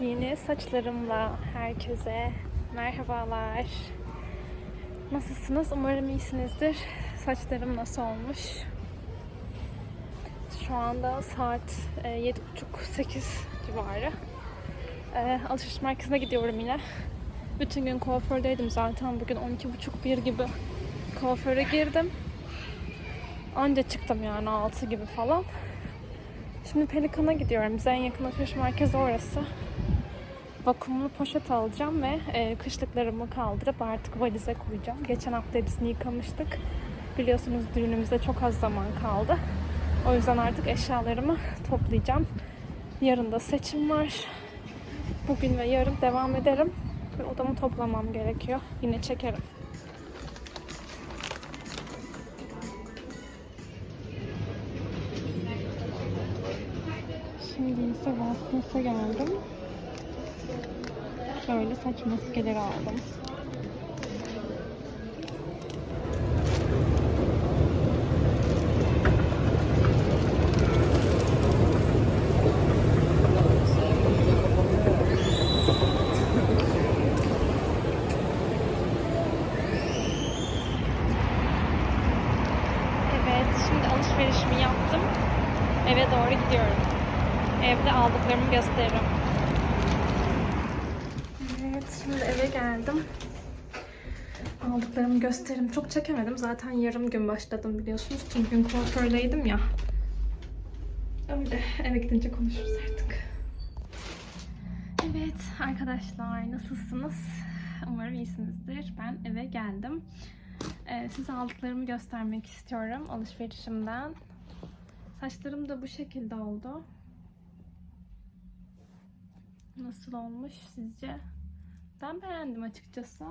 Yeni saçlarımla herkese merhabalar. Nasılsınız? Umarım iyisinizdir. Saçlarım nasıl olmuş? Şu anda saat e, 7.30-8 civarı. E, alışveriş merkezine gidiyorum yine. Bütün gün kuafördeydim zaten. Bugün 12.30-1 gibi kuaföre girdim. Anca çıktım yani 6 gibi falan. Şimdi Pelikan'a gidiyorum. Bize en yakın alışveriş merkezi orası. Vakumlu poşet alacağım ve e, kışlıklarımı kaldırıp artık valize koyacağım. Geçen hafta hepsini yıkamıştık. Biliyorsunuz düğünümüzde çok az zaman kaldı. O yüzden artık eşyalarımı toplayacağım. Yarın da seçim var. Bugün ve yarın devam ederim. Ve odamı toplamam gerekiyor. Yine çekerim. Şimdi ise Watson's'a geldim. Şöyle saç maskeleri aldım. Evet, şimdi alışverişimi yaptım. Eve doğru gidiyorum. Evde aldıklarımı gösteririm. Evet, şimdi eve geldim. Aldıklarımı gösteririm. Çok çekemedim. Zaten yarım gün başladım biliyorsunuz. Tüm gün kuafördeydim ya. Öyle. Eve gidince konuşuruz artık. Evet arkadaşlar nasılsınız? Umarım iyisinizdir. Ben size aldıklarımı göstermek istiyorum alışverişimden. Saçlarım da bu şekilde oldu. Nasıl olmuş sizce? Ben beğendim açıkçası.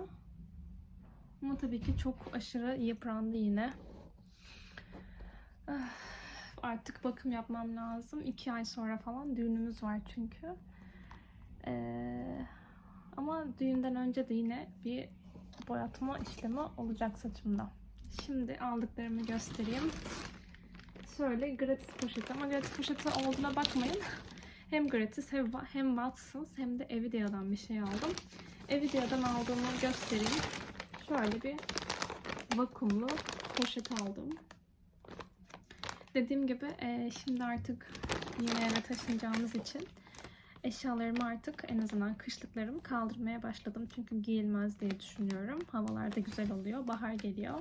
Ama tabii ki çok aşırı yıprandı yine. Ah, Artık bakım yapmam lazım. İki ay sonra falan düğünümüz var çünkü. Ee, ama düğünden önce de yine bir boyatma işlemi olacak saçımda. Şimdi aldıklarımı göstereyim. Şöyle gratis poşeti ama gratis poşeti olduğuna bakmayın. Hem gratis hem, hem Watsons hem de Evidea'dan bir şey aldım. Evidea'dan aldığımı göstereyim. Şöyle bir vakumlu poşet aldım. Dediğim gibi e, şimdi artık yeni eve taşınacağımız için eşyalarımı artık en azından kışlıklarımı kaldırmaya başladım. Çünkü giyilmez diye düşünüyorum. Havalar da güzel oluyor. Bahar geliyor.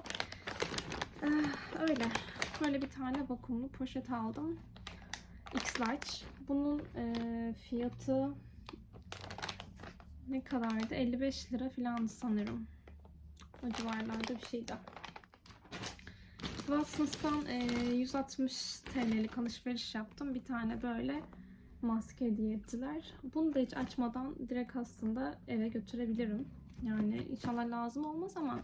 Eh, öyle. Böyle bir tane vakumlu poşet aldım. X-Large. Bunun e, fiyatı ne kadardı? 55 lira falan sanırım. O civarlarda bir şeydi. Watsons'tan e, 160 TL'lik alışveriş yaptım. Bir tane böyle maske hediye ettiler. Bunu da hiç açmadan direkt aslında eve götürebilirim. Yani inşallah lazım olmaz ama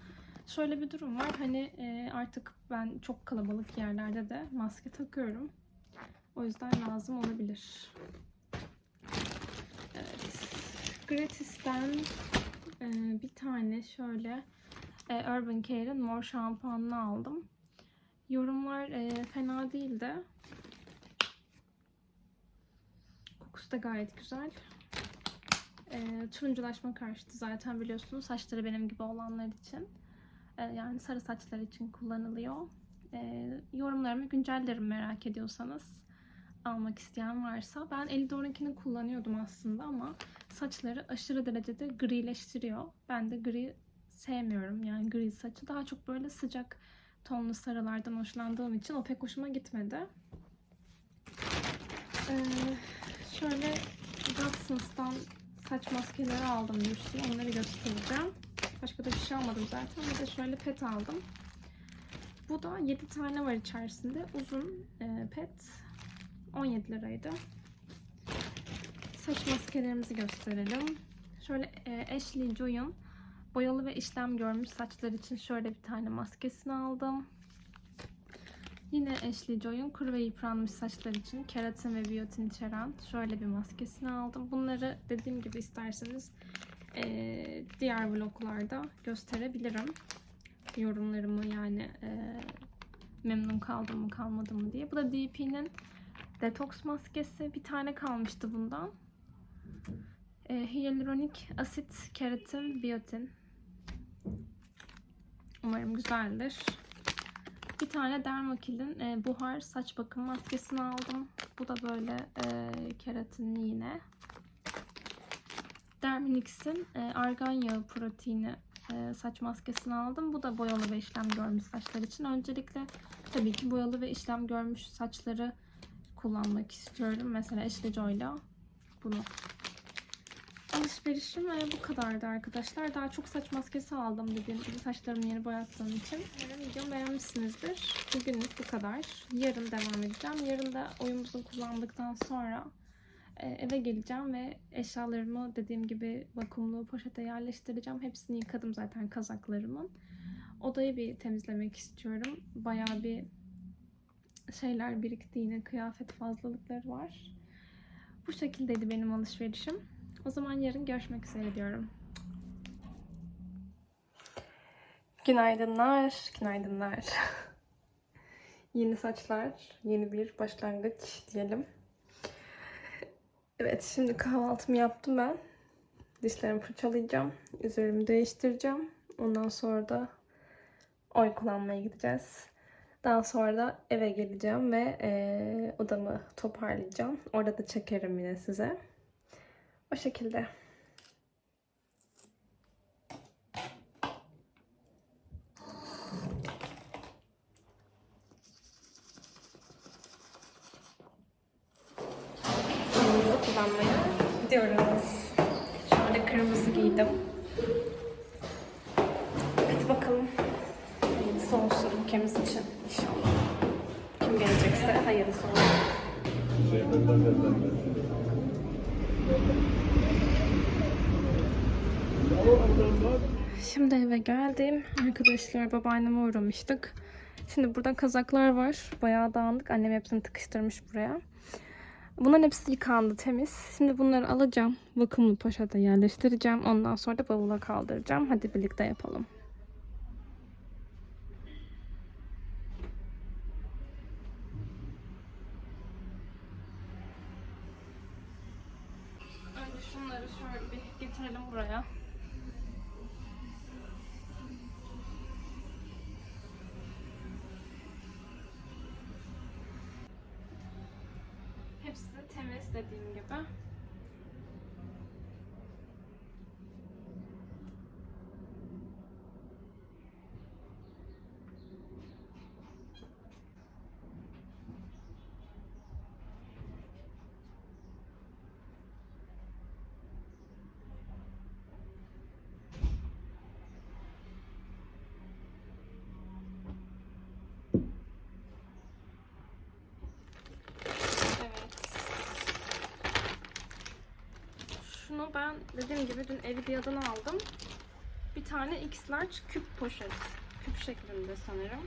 şöyle bir durum var. Hani e, artık ben çok kalabalık yerlerde de maske takıyorum. O yüzden lazım olabilir. Evet. Gratis'ten e, bir tane şöyle e, Urban Care'in mor şampuanını aldım. Yorumlar fena değildi. Kokusu da gayet güzel. E, turunculaşma karşıtı zaten biliyorsunuz. Saçları benim gibi olanlar için. E, yani sarı saçlar için kullanılıyor. E, yorumlarımı güncellerim merak ediyorsanız. Almak isteyen varsa. Ben Elidor'unkini kullanıyordum aslında ama saçları aşırı derecede grileştiriyor. Ben de gri sevmiyorum. Yani gri saçı. Daha çok böyle sıcak tonlu sarılardan hoşlandığım için o pek hoşuma gitmedi. Ee, şöyle Watsons'tan saç maskeleri aldım bir. Onları göstereceğim. Başka da bir şey almadım zaten. Bir de şöyle pet aldım. Bu da 7 tane var içerisinde. Uzun e, pet. 17 liraydı. Saç maskelerimizi gösterelim. Şöyle e, Ashley Joy'un boyalı ve işlem görmüş saçlar için şöyle bir tane maskesini aldım. Yine Ashley Joy'un kuru ve yıpranmış saçlar için keratin ve biyotin içeren şöyle bir maskesini aldım. Bunları dediğim gibi isterseniz eee, diğer vloglarda gösterebilirim. Yorumlarımı yani eee, memnun kaldım mı kalmadım mı diye. Bu da DP'nin detoks maskesi. Bir tane kalmıştı bundan. Eee hyaluronik asit, keratin, biyotin. Umarım güzeldir. Bir tane Dermakil'in e, buhar saç bakım maskesini aldım. Bu da böyle e, keratinli yine. Derminix'in e, argan yağı proteini e, saç maskesini aldım. Bu da boyalı ve işlem görmüş saçlar için. Öncelikle tabii ki boyalı ve işlem görmüş saçları kullanmak istiyorum. Mesela Joy'la bunu Alışverişim e, bu kadardı arkadaşlar. Daha çok saç maskesi aldım dediğim gibi saçlarımı yeni boyattığım için. Umarım videomu beğenmişsinizdir. Bugünlük bu kadar. Yarın devam edeceğim. Yarın da oyumuzu kullandıktan sonra e, eve geleceğim ve eşyalarımı dediğim gibi vakumlu poşete yerleştireceğim. Hepsini yıkadım zaten kazaklarımın. Odayı bir temizlemek istiyorum. Bayağı bir şeyler birikti yine kıyafet fazlalıkları var. Bu şekildeydi benim alışverişim. O zaman yarın görüşmek üzere diyorum. Günaydınlar, günaydınlar. yeni saçlar, yeni bir başlangıç diyelim. Evet, şimdi kahvaltımı yaptım ben. Dişlerimi fırçalayacağım, üzerimi değiştireceğim. Ondan sonra da oy kullanmaya gideceğiz. Daha sonra da eve geleceğim ve eee, odamı toparlayacağım. Orada da çekerim yine size. O şekilde. Kullanmaya gidiyoruz. Şöyle kırmızı giydim. Hadi bakalım. Hayırlısı olsun ülkemiz için inşallah. Kim gelecekse hayırlısı olsun. Şimdi eve geldim. Arkadaşlar babaanneme uğramıştık. Şimdi burada kazaklar var. Bayağı dağınık. Annem hepsini tıkıştırmış buraya. Bunların hepsi yıkandı temiz. Şimdi bunları alacağım. Vakumlu poşete yerleştireceğim. Ondan sonra da bavula kaldıracağım. Hadi birlikte yapalım. Önce şunları şöyle bir getirelim buraya. Hepsi temiz dediğim gibi. Evet. Şunu ben dediğim gibi dün Evidia'dan aldım. Bir tane X large küp poşet. Küp şeklinde sanırım.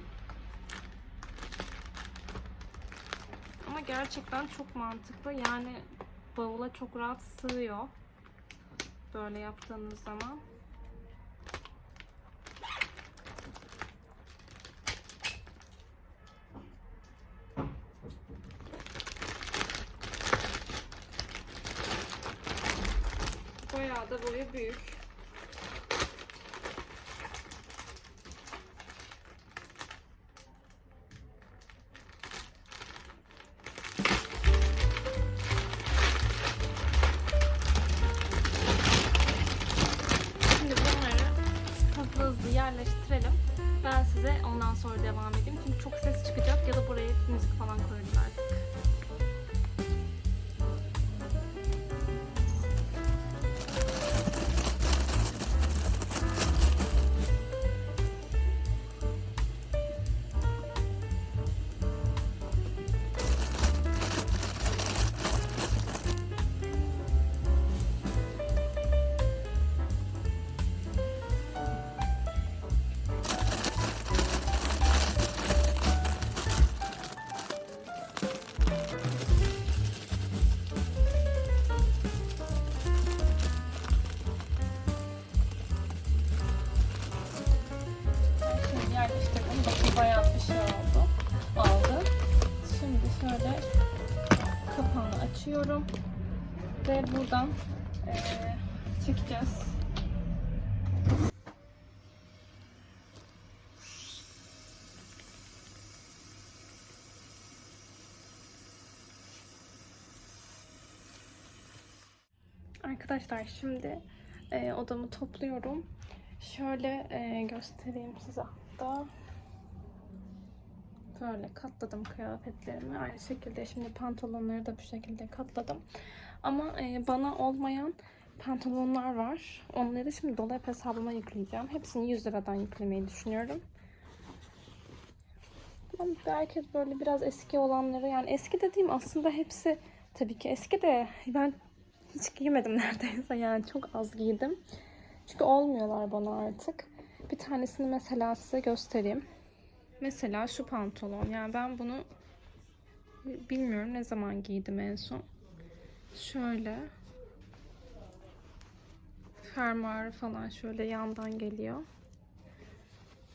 Ama gerçekten çok mantıklı. Yani bavula çok rahat sığıyor. Böyle yaptığınız zaman. Bayağı da büyük. sermiş takım. Bakın bayağı bir şey oldu. Aldı. Şimdi şöyle kapağını açıyorum. Ve buradan e, çekeceğiz. Arkadaşlar şimdi e, odamı topluyorum. Şöyle e, göstereyim size hatta. Böyle katladım kıyafetlerimi. Aynı şekilde şimdi pantolonları da bu şekilde katladım. Ama e, bana olmayan pantolonlar var. Onları şimdi dolap hesabıma yükleyeceğim. Hepsini 100 liradan yüklemeyi düşünüyorum. Ama belki böyle biraz eski olanları yani eski dediğim aslında hepsi tabii ki eski de ben hiç giymedim neredeyse yani çok az giydim. Çünkü olmuyorlar bana artık. Bir tanesini mesela size göstereyim. Mesela şu pantolon. Yani ben bunu bilmiyorum ne zaman giydim en son. Şöyle fermuarı falan şöyle yandan geliyor.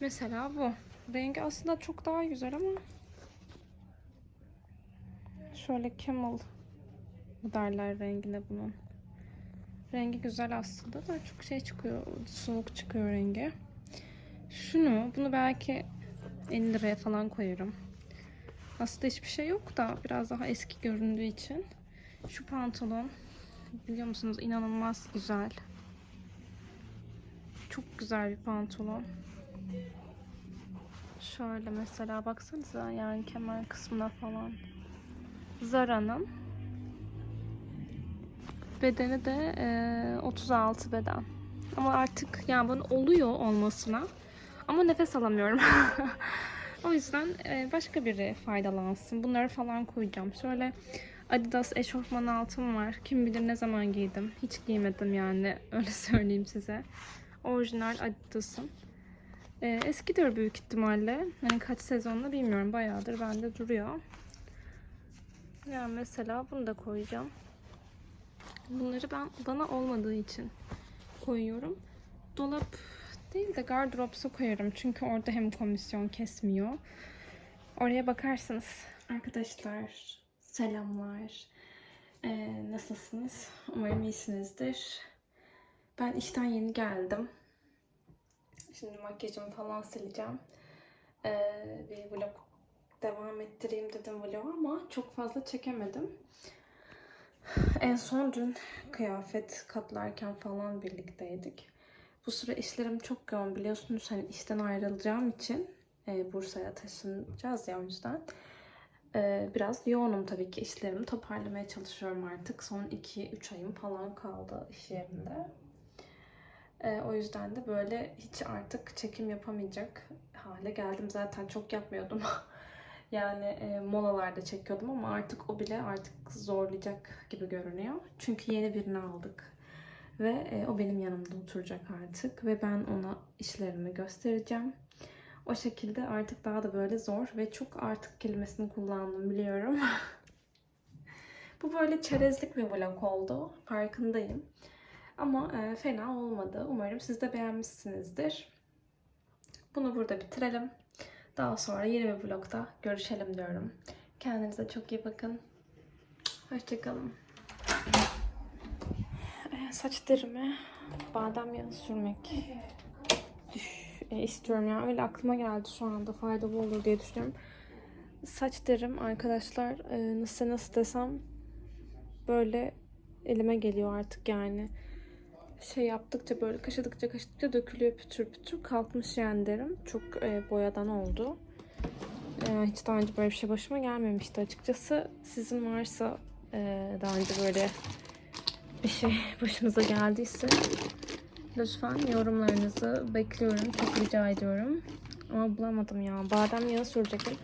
Mesela bu. Rengi aslında çok daha güzel ama şöyle camel derler rengine bunun. Rengi güzel aslında da çok şey çıkıyor, soğuk çıkıyor rengi. Şunu, bunu belki 50 liraya falan koyarım. Aslında hiçbir şey yok da biraz daha eski göründüğü için. Şu pantolon biliyor musunuz inanılmaz güzel. Çok güzel bir pantolon. Şöyle mesela baksanıza yani kemer kısmına falan. Zara'nın bedeni de e, 36 beden. Ama artık yani bunun oluyor olmasına. Ama nefes alamıyorum. o yüzden e, başka biri faydalansın. Bunları falan koyacağım. Şöyle Adidas eşofman altım var. Kim bilir ne zaman giydim. Hiç giymedim yani. Öyle söyleyeyim size. Orijinal Adidas'ım. E, eskidir büyük ihtimalle. Yani kaç sezonla bilmiyorum. Bayağıdır bende duruyor. Yani mesela bunu da koyacağım. Bunları ben bana olmadığı için koyuyorum. Dolap değil de gardıropsa koyarım. Çünkü orada hem komisyon kesmiyor. Oraya bakarsınız. Arkadaşlar selamlar. Ee, nasılsınız? Umarım iyisinizdir. Ben işten yeni geldim. Şimdi makyajımı falan sileceğim. Ee, bir vlog devam ettireyim dedim vlog ama çok fazla çekemedim. En son dün kıyafet katlarken falan birlikteydik. Bu sıra işlerim çok yoğun biliyorsunuz hani işten ayrılacağım için e, Bursa'ya taşınacağız ya o yüzden. E, biraz yoğunum tabii ki işlerimi toparlamaya çalışıyorum artık. Son 2-3 ayım falan kaldı iş yerinde. E, o yüzden de böyle hiç artık çekim yapamayacak hale geldim. Zaten çok yapmıyordum. Yani e, molalarda çekiyordum ama artık o bile artık zorlayacak gibi görünüyor. Çünkü yeni birini aldık. Ve e, o benim yanımda oturacak artık. Ve ben ona işlerimi göstereceğim. O şekilde artık daha da böyle zor ve çok artık kelimesini kullandım biliyorum. Bu böyle çerezlik bir vlog oldu. Farkındayım. Ama e, fena olmadı. Umarım siz de beğenmişsinizdir. Bunu burada bitirelim. Daha sonra yeni bir vlogda görüşelim diyorum. Kendinize çok iyi bakın. Hoşçakalın. Saç derime badem yağı sürmek e, istiyorum ya. Öyle aklıma geldi şu anda faydalı olur diye düşünüyorum. Saç derim arkadaşlar e, nasıl nasıl desem böyle elime geliyor artık yani. Şey yaptıkça böyle kaşıdıkça kaşıdıkça dökülüyor pütür pütür kalkmış yani derim. Çok e, boyadan oldu. E, hiç daha önce böyle bir şey başıma gelmemişti açıkçası. Sizin varsa e, daha önce böyle bir şey başınıza geldiyse lütfen yorumlarınızı bekliyorum. Çok rica ediyorum. Ama bulamadım ya. Badem yağı sürecektim.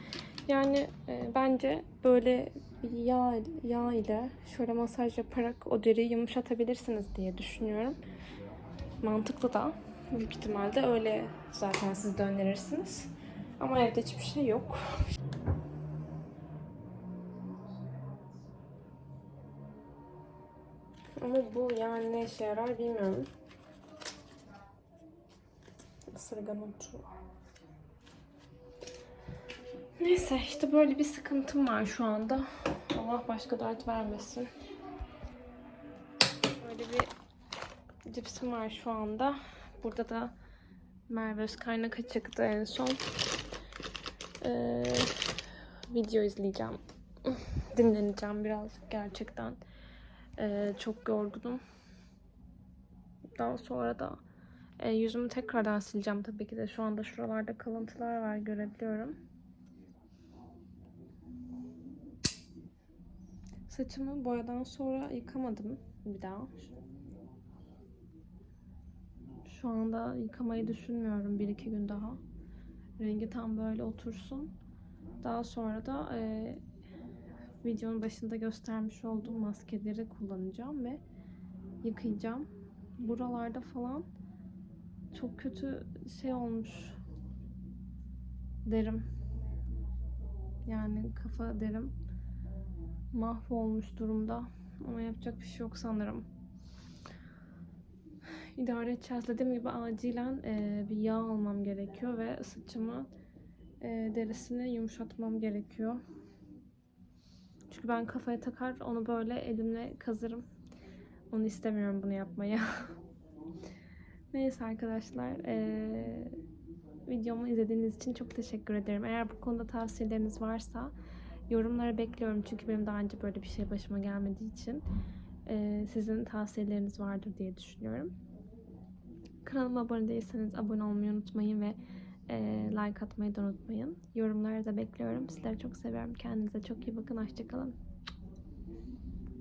Yani e, bence böyle bir yağ, yağ ile şöyle masaj yaparak o deriyi yumuşatabilirsiniz diye düşünüyorum. Mantıklı da. Büyük ihtimalle öyle zaten siz de önerirsiniz. Ama evde hiçbir şey yok. Ama bu yani ne işe yarar bilmiyorum. Isırgan otu. Neyse işte böyle bir sıkıntım var şu anda. Allah başka dert vermesin. Böyle bir cipsim var şu anda. Burada da Merve Özkaynak'a çıktı en son. Ee, video izleyeceğim. Dinleneceğim birazcık gerçekten. Ee, çok yorgunum. Daha sonra da e, yüzümü tekrardan sileceğim tabii ki de. Şu anda şuralarda kalıntılar var görebiliyorum. Saçımı boyadan sonra yıkamadım bir daha. Şu anda yıkamayı düşünmüyorum bir iki gün daha. Rengi tam böyle otursun. Daha sonra da e, videonun başında göstermiş olduğum maskeleri kullanacağım ve yıkayacağım. Buralarda falan çok kötü şey olmuş derim. Yani kafa derim mahvolmuş durumda. Ama yapacak bir şey yok sanırım. İdare edeceğiz. Dediğim gibi acilen e, bir yağ almam gerekiyor ve saçımı e, derisini yumuşatmam gerekiyor. Çünkü ben kafaya takar onu böyle elimle kazırım. Onu istemiyorum bunu yapmayı. Neyse arkadaşlar. E, videomu izlediğiniz için çok teşekkür ederim. Eğer bu konuda tavsiyeleriniz varsa yorumlara bekliyorum. Çünkü benim daha önce böyle bir şey başıma gelmediği için e, sizin tavsiyeleriniz vardır diye düşünüyorum. Kanalıma abone değilseniz abone olmayı unutmayın ve e, like atmayı da unutmayın. Yorumları da bekliyorum. Sizleri çok seviyorum. Kendinize çok iyi bakın. Hoşçakalın.